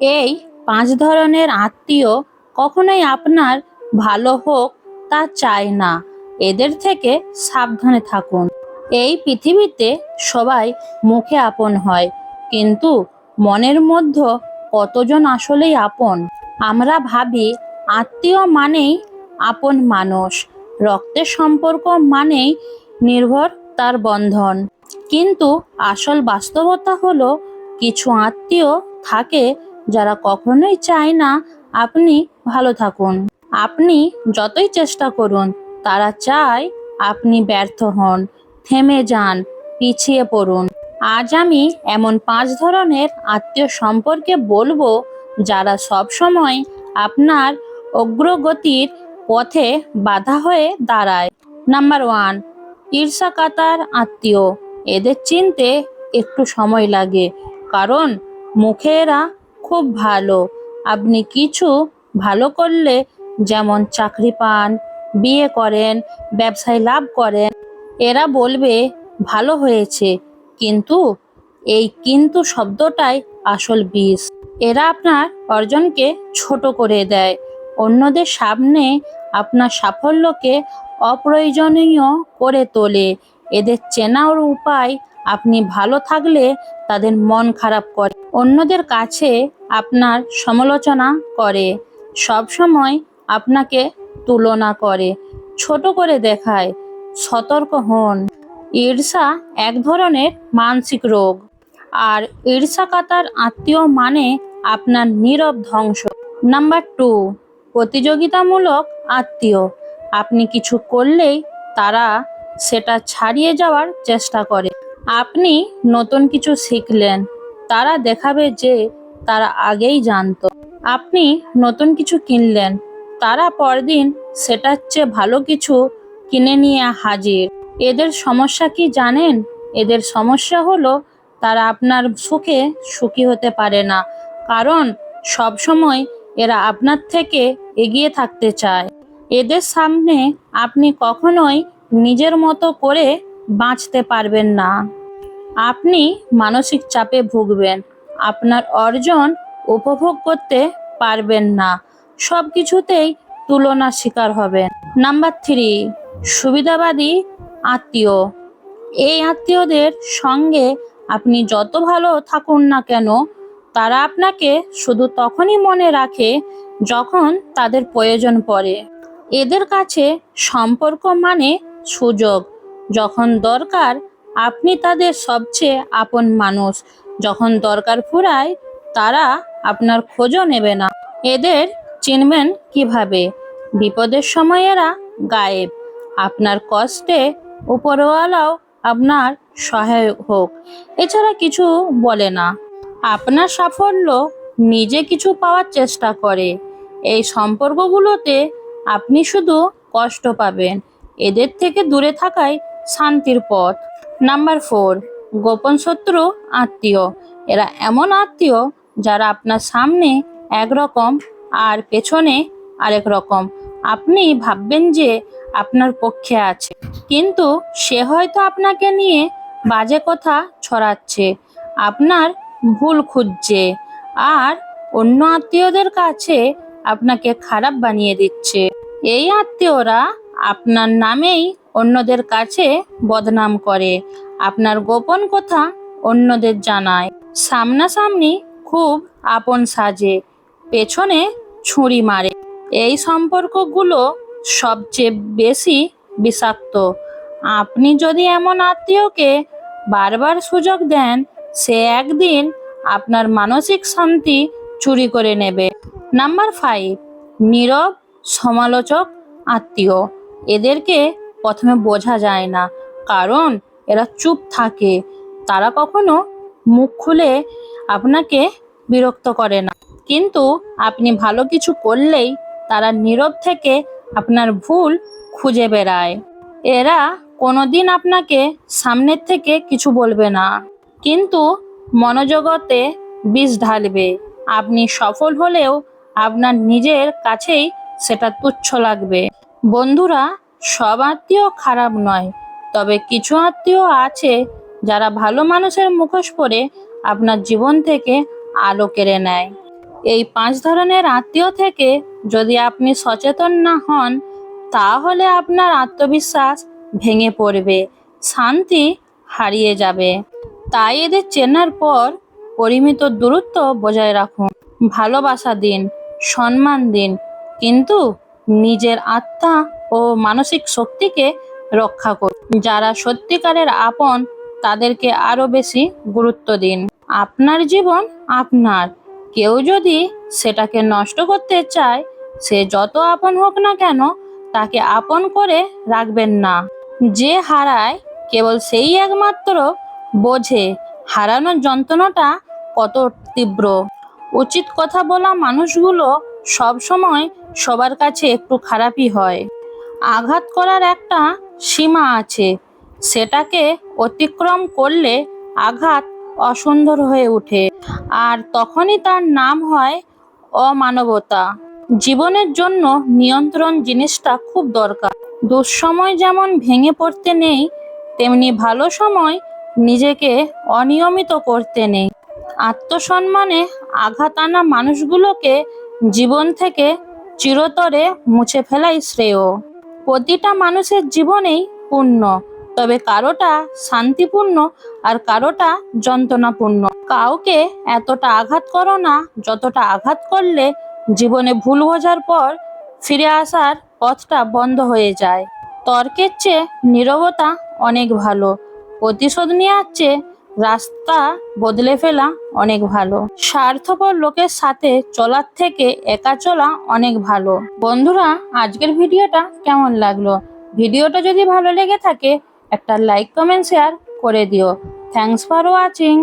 এই পাঁচ ধরনের আত্মীয় কখনোই আপনার ভালো হোক তা চায় না। এদের থেকে সাবধানে থাকুন। এই পৃথিবীতে সবাই মুখে আপন হয়, কিন্তু মনের মধ্যে কতজন আসলেই আপন? আমরা ভাবি আত্মীয় মানেই আপন মানুষ, রক্তের সম্পর্ক মানেই নির্ভর তার বন্ধন। কিন্তু আসল বাস্তবতা হলো, কিছু আত্মীয় থাকে যারা কখনোই চায় না, আপনি ভালো থাকুন। আপনি যতই চেষ্টা করুন, তারা চায় আপনি ব্যর্থ হন, থেমে যান, পিছিয়ে পড়ুন। আজ আমি এমন পাঁচ ধরনের আত্মীয় সম্পর্কে বলব যারা সব সময় আপনার অগ্রগতির পথে বাধা হয়ে দাঁড়ায়। নাম্বার ওয়ান, ঈর্ষা কাতার আত্মীয়। এদের চিনতে একটু সময় লাগে, কারণ মুখে এরা খুব ভালো। আপনি কিছু ভালো করলে যেমন চাকরি পান, বিয়ে করেন, ব্যবসায় লাভ করেন, এরা বলবে, ভালো হয়েছে। কিন্তু এই কিন্তু শব্দটাই আসল বিষ। এরা আপনার অর্জনকে ছোট করে দেয়। অন্যদের সামনে আপনার সাফল্যকে অপ্রয়োজনীয় করে তোলে। এদের চেনার উপায় আপনি ভালো থাকলে তাদের মন খারাপ করে। অন্যদের কাছে আপনার সমালোচনা করে। সব সময় আপনাকে তুলনা করে। ছোট করে দেখায়। সতর্ক হন। ঈর্ষা এক ধরনের মানসিক রোগ। আর ঈর্ষাকাতার আত্মীয় মানে আপনার নীরব ধ্বংস। নাম্বার টু, প্রতিযোগিতামূলক আত্মীয়। আপনি কিছু করলেই তারা সেটা ছাড়িয়ে যাওয়ার চেষ্টা করে। আপনি নতুন কিছু শিখলেন, তারা দেখাবে যে তারা আগেই জানতো। আপনি নতুন কিছু কিনলেন, তারা পরদিন সেটার চেয়ে ভালো কিছু কিনে নিয়ে হাজির। এদের সমস্যা কি জানেন? এদের সমস্যা হলো তারা আপনার সুখে সুখী হতে পারে না, কারণ সব সময় এরা আপনার থেকে এগিয়ে থাকতে চায়। এদের সামনে আপনি কখনোই নিজের মতো করে বাঁচতে পারবেন না। আপনি মানসিক চাপে ভুগবেন। আপনার অর্জন উপভোগ করতে পারবেন না। সব কিছুতেই তুলনা শিকার হবেন। নাম্বার থ্রি, সুবিধাবাদী আত্মীয়। এই আত্মীয়দের সঙ্গে আপনি যত ভালো থাকুন না কেন, তারা আপনাকে শুধু তখনই মনে রাখে যখন তাদের প্রয়োজন পড়ে। এদের কাছে সম্পর্ক মানে সুযোগ। যখন দরকার আপনি তাদের সবচেয়ে আপন মানুষ। যখন দরকার ফুরায়, তারা আপনার খোঁজও নেবে না। এদের চিনবেন কীভাবে? বিপদের সময় এরা গায়েব। আপনার কষ্টে উপরওয়ালাও আপনার সহায়ক হোক। এছাড়া কিছু বলে না। আপনার সাফল্য নিজে কিছু পাওয়ার চেষ্টা করে। এই সম্পর্কগুলোতে আপনি শুধু কষ্ট পাবেন। এদের থেকে দূরে থাকাই শান্তির পথ। নাম্বার ফোর, গোপন শত্রু, আত্মীয়। এরা এমন আত্মীয় যারা আপনার সামনে একরকম আর পেছনে আরেক রকম। আপনি ভাববেন যে আপনার পক্ষে আছে, কিন্তু সে হয়তো আপনাকে নিয়ে বাজে কথা ছড়াচ্ছে, আপনার ভুল খুঁজছে, আর অন্য আত্মীয়দের কাছে আপনাকে খারাপ বানিয়ে দিচ্ছে। এই আত্মীয়রা আপনার নামেই অন্যদের কাছে বদনাম করে। আপনার গোপন কথা অন্যদের জানায়। সামনাসামনি খুব আপন সাজে, পেছনে ছুরি মারে। এই সম্পর্কগুলো সবচেয়ে বেশি বিষাক্ত। আপনি যদি এমন আত্মীয়কে বারবার সুযোগ দেন, সে একদিন আপনার মানসিক শান্তি চুরি করে নেবে। নাম্বার ফাইভ নীরব, সমালোচক আত্মীয়। এদেরকে প্রথমে বোঝা যায় না। কারণ এরা চুপ থাকে। তারা কখনো মুখ খুলে আপনাকে বিরক্ত করে না। কিন্তু আপনি ভালো কিছু করলেই তারা নীরব থেকে আপনার ভুল খুঁজে বেড়ায়। এরা কোনোদিন আপনাকে সামনের থেকে কিছু বলবে না। কিন্তু মনোজগতে বিষ ঢালবে। আপনি সফল হলেও আপনার নিজের কাছেই সেটা তুচ্ছ লাগবে। বন্ধুরা সব আত্মীয় খারাপ নয়। তবে কিছু আত্মীয় আছে যারা ভালো মানুষের মুখোশ পরে আপনার জীবন থেকে আলো কেড়ে নেয়। এই পাঁচ ধরনের আত্মীয় থেকে যদি আপনি সচেতন না হন, তাহলে আপনার আত্মবিশ্বাস ভেঙে পড়বে, শান্তি হারিয়ে যাবে। তাই এদের চেনার পর পরিমিত দূরত্ব বজায় রাখুন। ভালোবাসা দিন, সম্মান দিন, কিন্তু নিজের আত্মা ও মানসিক শক্তিকে রক্ষা করুন যারা সত্যিকারের আপন, তাদেরকে আরও বেশি গুরুত্ব দিন। আপনার জীবন আপনার। কেউ যদি সেটাকে নষ্ট করতে চায়, সে যত আপন হোক না কেন তাকে আপন করে রাখবেন না। যে হারায় কেবল সেই একমাত্র বোঝে হারানোর যন্ত্রণাটা কত তীব্র। উচিত কথা বলা মানুষগুলো সব সময় সবার কাছে একটু খারাপই হয়। আঘাত করার একটা সীমা আছে। সেটাকে অতিক্রম করলে আঘাত অসুন্দর হয়ে ওঠে। আর তখনই তার নাম হয় অমানবতা। জীবনের জন্য নিয়ন্ত্রণ জিনিসটা খুব দরকার। দুঃসময় যেমন ভেঙে পড়তে নেই, তেমনি ভালো সময় নিজেকে অনিয়মিত করতে নেই। আত্মসম্মানে আঘাত আনা মানুষগুলোকে জীবন থেকে চিরতরে মুছে ফেলাই শ্রেয়। প্রতিটা মানুষের জীবনেই পূর্ণ, তবে কারোটা শান্তিপূর্ণ আর কারোটা যন্ত্রণাপূর্ণ। কাউকে এতটা আঘাত করো না, যতটা আঘাত করলে জীবনে ভুল বোঝার পর ফিরে আসার পথটা বন্ধ হয়ে যায়। তর্কের চেয়ে নীরবতা অনেক ভালো। প্রতিশোধ নেওয়ার চেয়ে রাস্তা বদলে ফেলা অনেক ভালো। স্বার্থপর লোকের সাথে চলার থেকে একা চলা অনেক ভালো। বন্ধুরা, আজকের ভিডিওটা কেমন লাগল? ভিডিওটা যদি ভালো লেগে থাকে, একটা লাইক কমেন্ট শেয়ার করে দিও। Thanks for watching